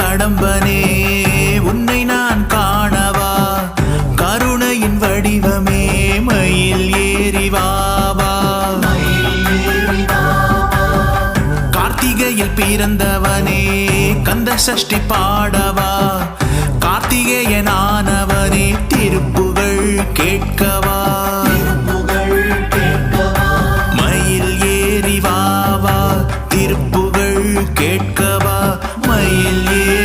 கடம்பனே உன்னை நான் காணவா? கருணையின் வடிவமே மயில் ஏறிவாவா கார்த்திகையில் பிறந்தவனே கந்த சஷ்டி பாடவா? கார்த்திகேயனானவனே திருப்புகள் கேட்கவா? கேட்க Naili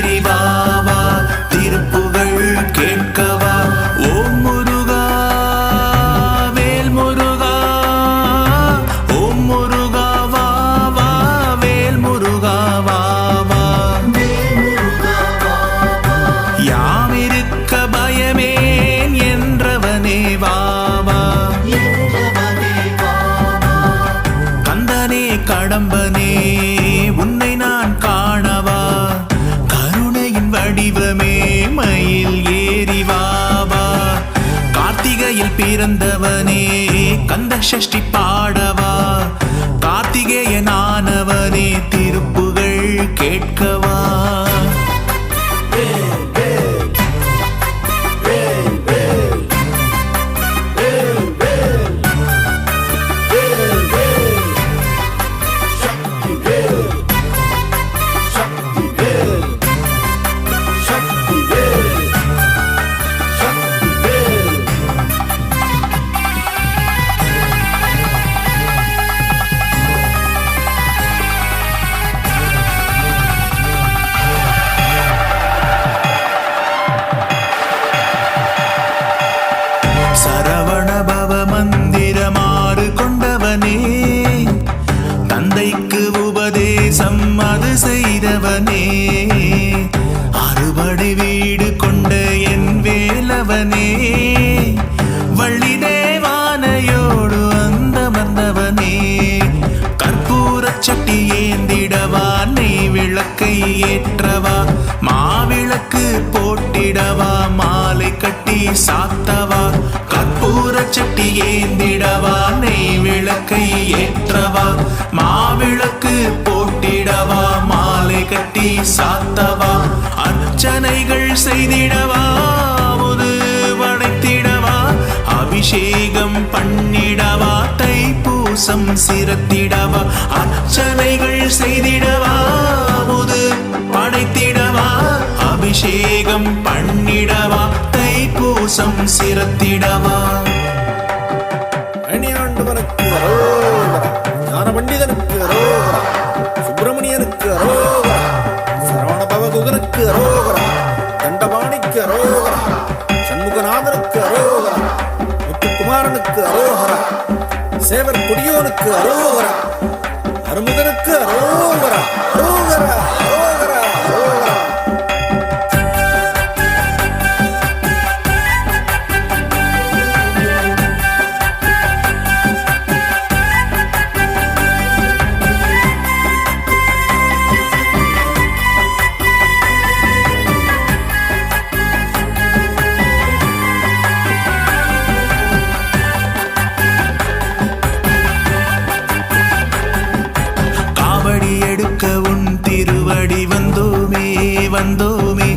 பிறந்தவனே கந்த சஷ்டி சரவணபவ மந்திரமாறு கொண்டவனே. தந்தைக்கு உபதேசம் அது செய்தவனே. அறுபடி வீடு கொண்ட என் வேலவனே. வள்ளிதேவானையோடு அந்த வந்தவனே கற்பூர சட்டி ஏந்திடவா நெய் விளக்கை ஏற்றவா மாவிளக்கு போட்டிடவா மாலை கட்டி சாத்தவா கற்பூரச் ஏந்திடவா நெய் விளக்கை ஏற்றவா மாவிளக்கு போட்டிடவா மாலை கட்டி சாத்தவா அர்ச்சனைகள் செய்திடவா முது வடைத்திடவா அபிஷேகம் பண்ணிடவா தைப்பூசம் சிரத்திடவா அர்ச்சனைகள் செய்திடவா முது படைத்திடவா அபிஷேகம் பண்ணிடவா தைப்பூசம் சிரத்திடவா 哥哥呀。வந்தோமே.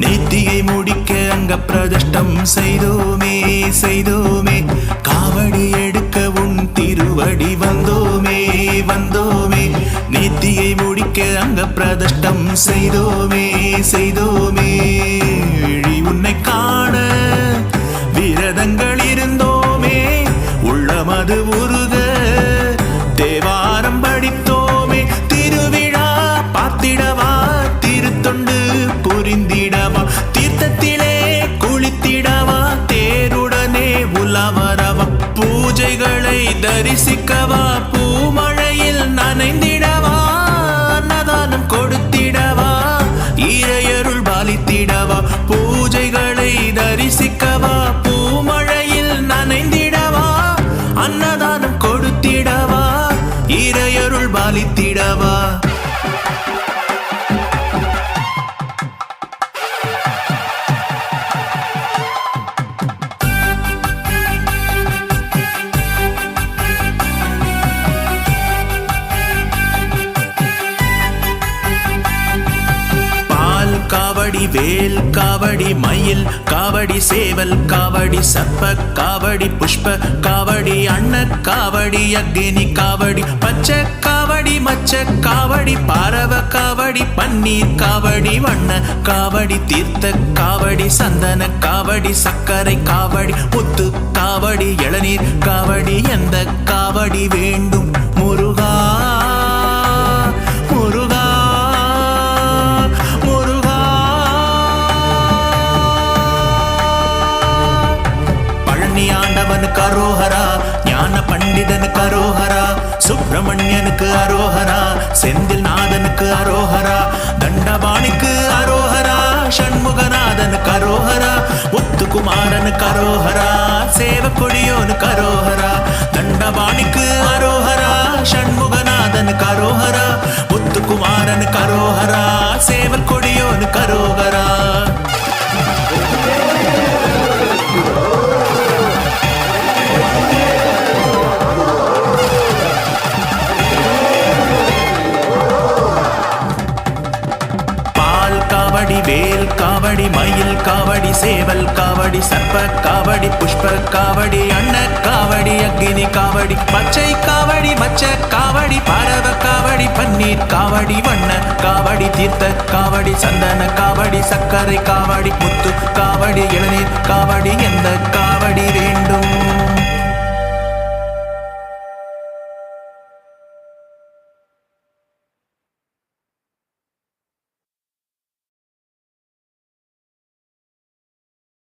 நேத்தியை முடிக்க அங்க பிரதிஷ்டம் செய்தோமே செய்தோமே. காவடி எடுக்க உன் திருவடி வந்தோமே வந்தோமே. நேத்தியை முடிக்க அங்க பிரதிஷ்டம் செய்தோமே செய்தோமே. விழி உன்னை காண விரதங்கள் இருந்தோமே. உள்ளமது ஒரு தரிசிக்கவா? பூமழையில் நனைந்திடவா? அன்னதானம் கொடுத்திடவா? ஈரையருள் பாலித்திடவா? பூஜைகளை தரிசிக்கவா? காவடி வேல் காவடி மயில் காவடி சேவல் காவடி சப்ப காவடி புஷ்ப காவடி அண்ண காவடி அக்னி காவடி பச்சை காவடி மச்ச காவடி பறவ காவடி பன்னீர் காவடி வண்ண காவடி தீர்த்த காவடி சந்தன காவடி சர்க்கரை காவடி முத்து காவடி இளநீர் காவடி எந்த காவடி வேண்டும் முருகா ஞான பண்டிதனுக்கு அரோஹரா சுப்பிரமணியனுக்கு அரோஹரா செந்தில் நாதனுக்கு அரோஹரா தண்டபாணிக்கு அரோஹரா சண்முகநாதனுக்கு அரோஹரா முத்துக்குமாரனுக்கு அரோஹரா சேவக்கொடியோனுக்கு அரோஹரா தண்டபாணிக்கு அரோ சேவல் காவடி சர்ப்ப காவடி புஷ்ப காவடி அண்ண காவடி அக்னி காவடி பச்சை காவடி மச்ச காவடி பரவ காவடி பன்னீர் காவடி வண்ண காவடி தீர்த்த காவடி சந்தன காவடி சர்க்கரை காவடி முத்து காவடி இளநீர் காவடி எந்த காவடி